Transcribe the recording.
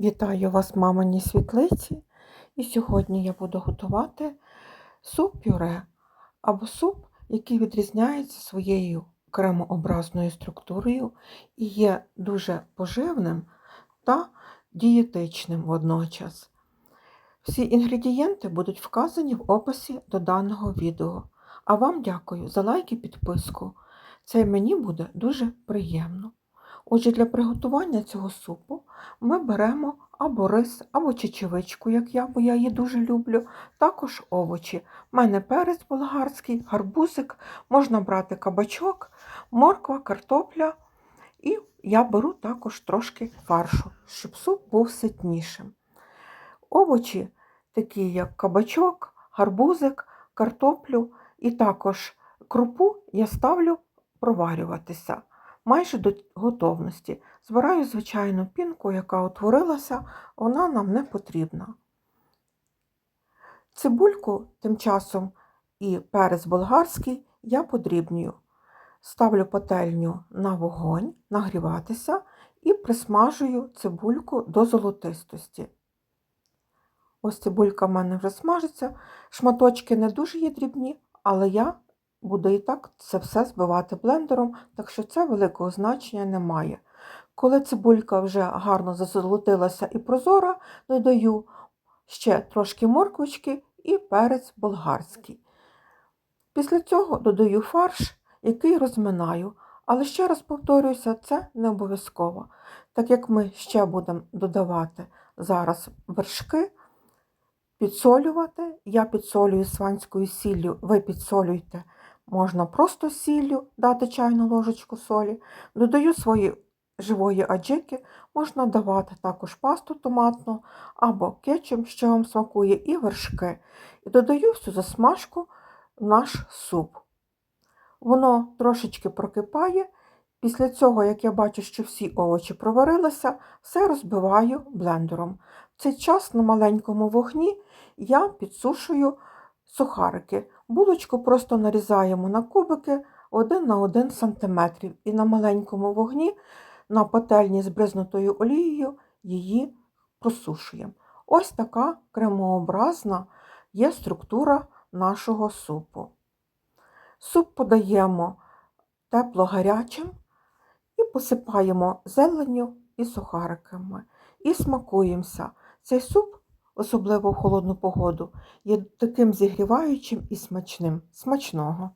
Вітаю вас, мамині світлиці. І сьогодні я буду готувати суп-пюре або суп, який відрізняється своєю кремообразною структурою і є дуже поживним та дієтичним водночас. Всі інгредієнти будуть вказані в описі до даного відео. А вам дякую за лайк і підписку. Це мені буде дуже приємно. Отже, для приготування цього супу ми беремо або рис, або чечевичку, як я, бо я її дуже люблю, також овочі. У мене перець болгарський, гарбузик, можна брати кабачок, морква, картопля. І я беру також трошки фаршу, щоб суп був ситнішим. Овочі, такі як кабачок, гарбузик, картоплю і також крупу я ставлю проварюватися майже до готовності. Збираю звичайну пінку, яка утворилася, вона нам не потрібна. Цибульку тим часом і перець болгарський я подрібнюю. Ставлю пательню на вогонь, нагріватися і присмажую цибульку до золотистості. Ось цибулька в мене вже смажиться, шматочки не дуже є дрібні, але я буду і так це все збивати блендером, так що це великого значення не має. Коли цибулька вже гарно зазолотилася і прозора, додаю ще трошки морквочки і перець болгарський. Після цього додаю фарш, який розминаю. Але ще раз повторююся, це не обов'язково. Так як ми ще будемо додавати зараз вершки, підсолювати, я підсолюю сванською сіллю, ви підсолюйте Можна просто сіллю дати чайну ложечку солі, додаю свої живої аджики, можна давати також пасту томатну або кетчуп, що вам смакує, і вершки. І додаю всю засмажку в наш суп. Воно трошечки прокипає. Після цього, як я бачу, що всі овочі проварилися, все розбиваю блендером. В цей час на маленькому вогні я підсушую сухарики. Булочку просто нарізаємо на кубики 1 на 1 см і на маленькому вогні на пательні з бризнутою олією її просушуємо. Ось така кремообразна є структура нашого супу. Суп подаємо тепло гарячим і посипаємо зеленню і сухариками. І смакуємося. Цей суп особливо в холодну погоду, є таким зігріваючим і смачним. Смачного!